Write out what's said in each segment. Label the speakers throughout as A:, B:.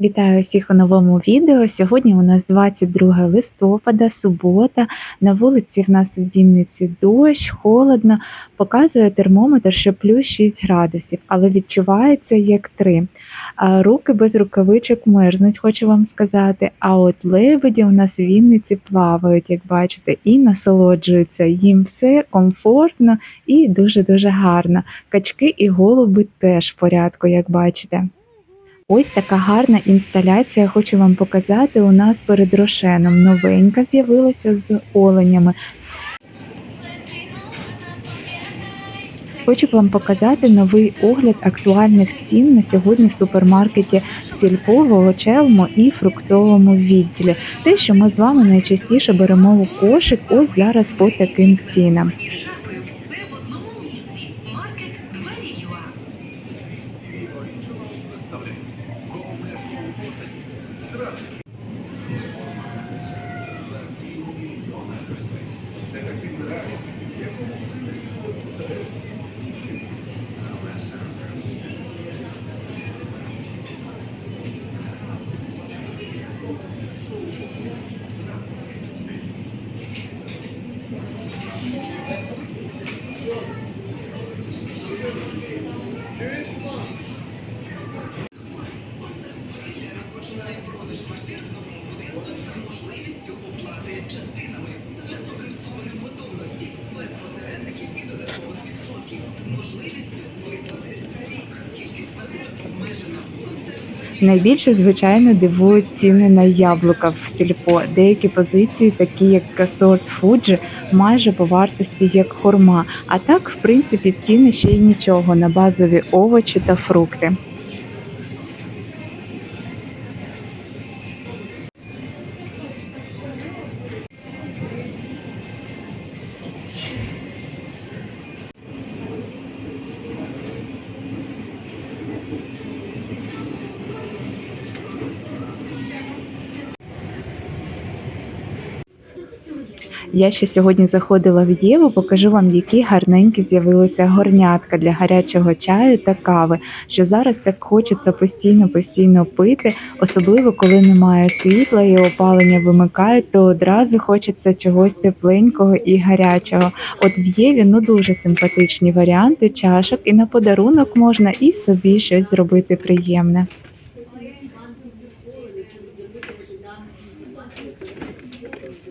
A: Вітаю всіх у новому відео. Сьогодні у нас 22 листопада, субота. На вулиці в нас у Вінниці дощ, холодно. Показує термометр, що плюс 6 градусів, але відчувається як 3. А руки без рукавичок мерзнуть, хочу вам сказати. А от лебеді у нас в Вінниці плавають, як бачите, і насолоджуються. Їм все комфортно і дуже-дуже гарно. Качки і голуби теж в порядку, як бачите. Ось така гарна інсталяція. Хочу вам показати. У нас перед рошеном новенька з'явилася з оленями. Хочу вам показати новий огляд актуальних цін на сьогодні в супермаркеті Сільпо, в і фруктовому відділі. Те, що ми з вами найчастіше беремо у кошик, ось зараз по таким цінам.
B: Можливістю оплати частинами з високим ступенем готовності, без посередників відсотків, можливістю виплати за рік. Кількість квартир
A: Найбільше, звичайно, дивують ціни на яблука в сільпо. Деякі позиції, такі як сорт Фуджі, майже по вартості як хурма. А так, в принципі, ціни ще й нічого на базові овочі та фрукти. Я ще сьогодні заходила в Єву, покажу вам, які гарненькі з'явилися горнятка для гарячого чаю та кави, що зараз так хочеться постійно-постійно пити, особливо коли немає світла і опалення вимикають, то одразу хочеться чогось тепленького і гарячого. От в Єві ну дуже симпатичні варіанти чашок, і на подарунок можна і собі щось зробити приємне. Дякую.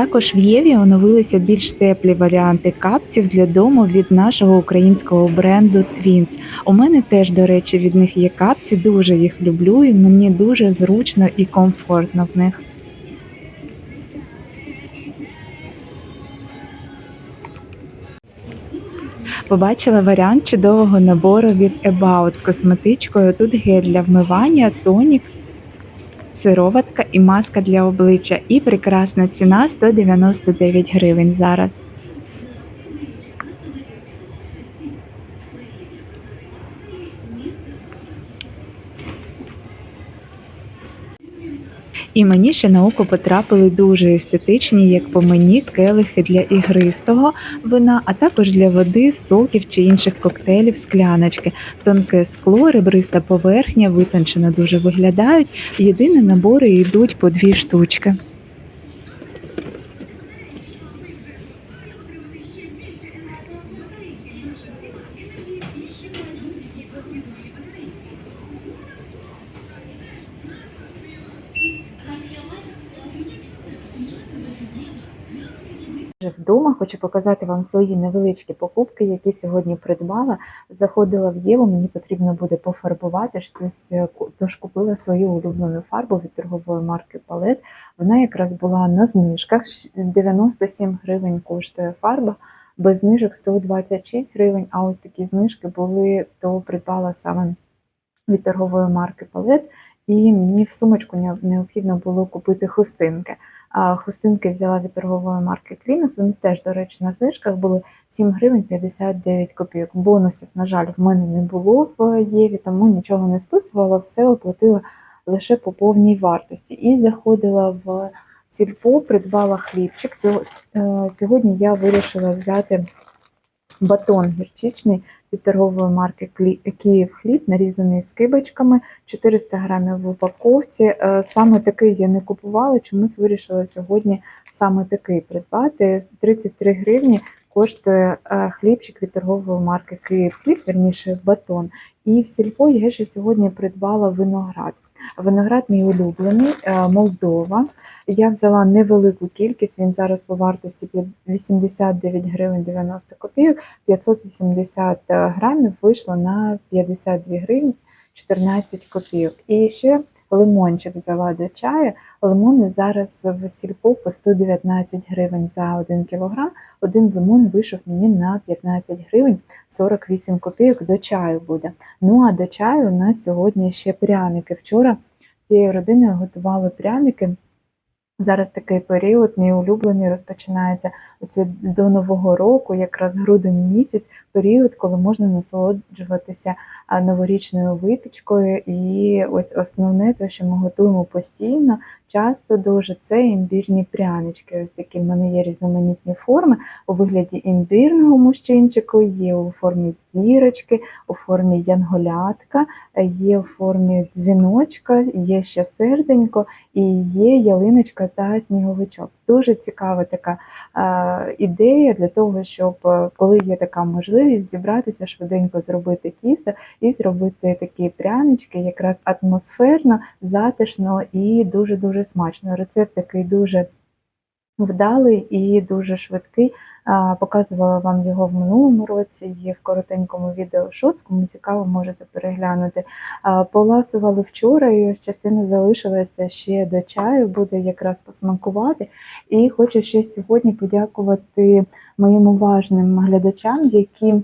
A: Також в Єві оновилися більш теплі варіанти капців для дому від нашого українського бренду Twins. У мене теж, до речі, від них є капці, дуже їх люблю і мені дуже зручно і комфортно в них. Побачила варіант чудового набору від About з косметичкою. Тут гель для вмивання, тонік, сироватка і маска для обличчя. І прекрасна ціна 199 гривень зараз. І мені ще на око потрапили дуже естетичні, як по мені, келихи для ігристого вина, а також для води, соків чи інших коктейлів, скляночки. Тонке скло, ребриста поверхня, витончено дуже виглядають. Єдине набори йдуть по дві штучки. Вже Вдома хочу показати вам свої невеличкі покупки, які сьогодні придбала. Заходила в Єву, мені потрібно буде пофарбувати щось, е, тож купила свою улюблену фарбу від торгової марки Палет. Вона якраз була на знижках. 97 гривень коштує фарба. без знижок 126 гривень, а ось такі знижки були, то придбала саме від торгової марки Палет. І мені в сумочку необхідно було купити хустинки. Хустинки взяла від торгової марки Клінекс. Вони теж, до речі, на знижках були 7 гривень 59 копійок. Бонусів, на жаль, в мене не було в Єві, тому нічого не списувала, все оплатила лише по повній вартості. І заходила в сільпо, придбала хлібчик. Е, Сьогодні я вирішила взяти батон гірчичний від торгової марки Київ хліб, нарізаний скибочками, 400 грамів в упаковці. Е, Саме такий я не купувала, чомусь вирішила сьогодні саме такий придбати. 33 гривні коштує е, хлібчик від торгової марки Київ хліб, верніше батон. І в сільпо я ще сьогодні придбала виноград. Виноград мій улюблений, е, Молдова. Я взяла невелику кількість, він зараз по вартості 89 гривень 90 копійок, 580 грамів вийшло на 52 гривні 14 копійок. І ще лимончик взяла до чаю. Лимони зараз в сільпо по 119 гривень за 1 кілограм. Один лимон вийшов мені на 15 гривень 48 копійок до чаю буде. Ну а до чаю у нас сьогодні ще пряники. Вчора цією родиною готували пряники. Зараз такий період, мій улюблений, розпочинається оце до Нового року, якраз грудень місяць, період, коли можна насолоджуватися новорічною випічкою. І ось основне, те, що ми готуємо постійно, часто дуже, це імбірні прянички. Ось такі в мене є різноманітні форми у вигляді імбірного мужчинчику, є у формі зірочки, у формі янголятка, є у формі дзвіночка, є ще серденько і є ялиночка та сніговичок. Дуже цікава така е, ідея для того, щоб е, коли є така можливість зібратися швиденько зробити тісто і зробити такі прянички, якраз атмосферно, затишно і дуже дуже смачно. Рецепт такий дуже вдалий і дуже швидкий. Показувала вам його в минулому році. Є в коротенькому відео шоц, кому цікаво, можете переглянути. Поласували вчора, і ось частина залишилася ще до чаю, буде якраз посмакувати. І хочу ще сьогодні подякувати моїм уважним глядачам, які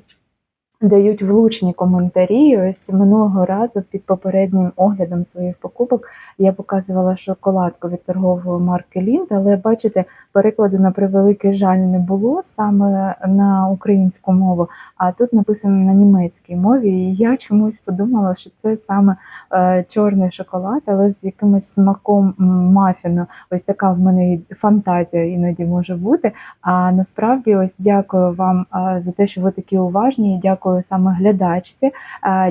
A: дають влучні коментарі. Ось минулого разу під попереднім оглядом своїх покупок я показувала шоколадку від торгової марки Лінд, але бачите, перекладу на превеликий жаль не було саме на українську мову, а тут написано на німецькій мові. І я чомусь подумала, що це саме е, чорний шоколад, але з якимось смаком мафіну. Ось така в мене фантазія іноді може бути. А насправді, ось дякую вам а, за те, що ви такі уважні. і Дякую саме глядачці.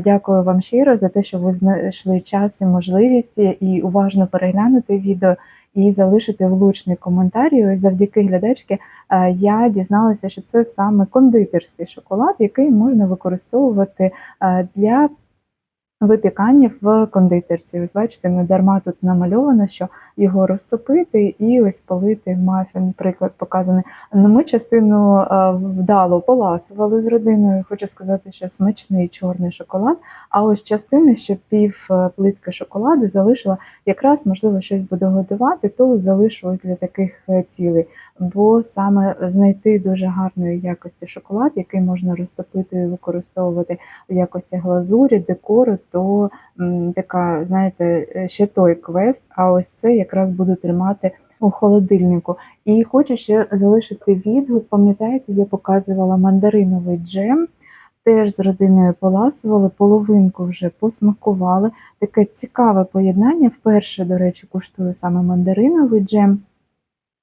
A: Дякую вам щиро за те, що ви знайшли час і можливість і уважно переглянути відео. І залишити влучний коментар. І завдяки глядачки е, я дізналася, що це саме кондитерський шоколад, який можна використовувати для випікання в кондитерці. Ось бачите, не дарма тут намальовано, що його розтопити і ось полити мафін. Приклад показаний. Ну, ми частину е, вдало поласували з родиною. Хочу сказати, що смачний чорний шоколад. А ось частини, що пів е, плитки шоколаду залишила, якраз можливо щось буду готувати, то залишу ось для таких е, цілей. Бо саме знайти дуже гарної якості шоколад, який можна розтопити і використовувати в якості глазурі, декору, то така, знаєте, е, ще той квест. А ось це якраз буду тримати у холодильнику. І хочу ще залишити відгук. Пам'ятаєте, я показувала мандариновий джем. Теж з родиною поласували, половинку вже посмакували. Таке цікаве поєднання. Вперше, до речі, куштую саме мандариновий джем.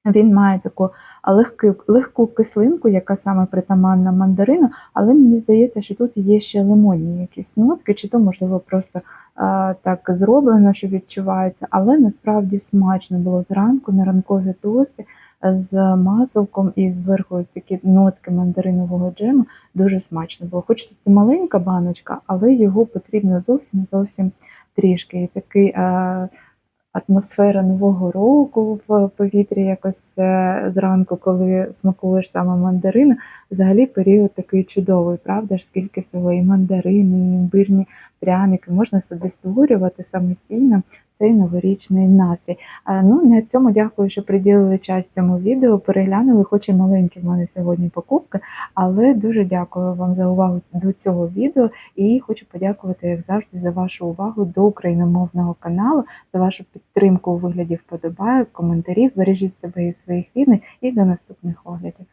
A: Він має таку легку, легку кислинку, яка саме притаманна мандарину, але мені здається, що тут є ще лимонні якісь нотки, чи то, можливо, просто а, так зроблено, що відчувається, але насправді смачно було зранку на ранкові тости з маселком і зверху ось такі нотки мандаринового джему. Дуже смачно було. Хоч тут маленька баночка, але його потрібно зовсім зовсім трішки. І такий. А, атмосфера нового року в повітрі якось е, зранку, коли смакуєш саме мандарин. Взагалі період такий чудовий, правда ж? Скільки всього і мандарини, і імбирні пряники, можна собі створювати самостійно цей новорічний настрій. Ну, на цьому дякую, що приділили час цьому відео. Переглянули, хоч і маленькі в мене сьогодні покупки, але дуже дякую вам за увагу до цього відео і хочу подякувати, як завжди, за вашу увагу до україномовного каналу, за вашу підтримку у вигляді вподобайок, коментарів. Бережіть себе і своїх рідних і до наступних оглядів.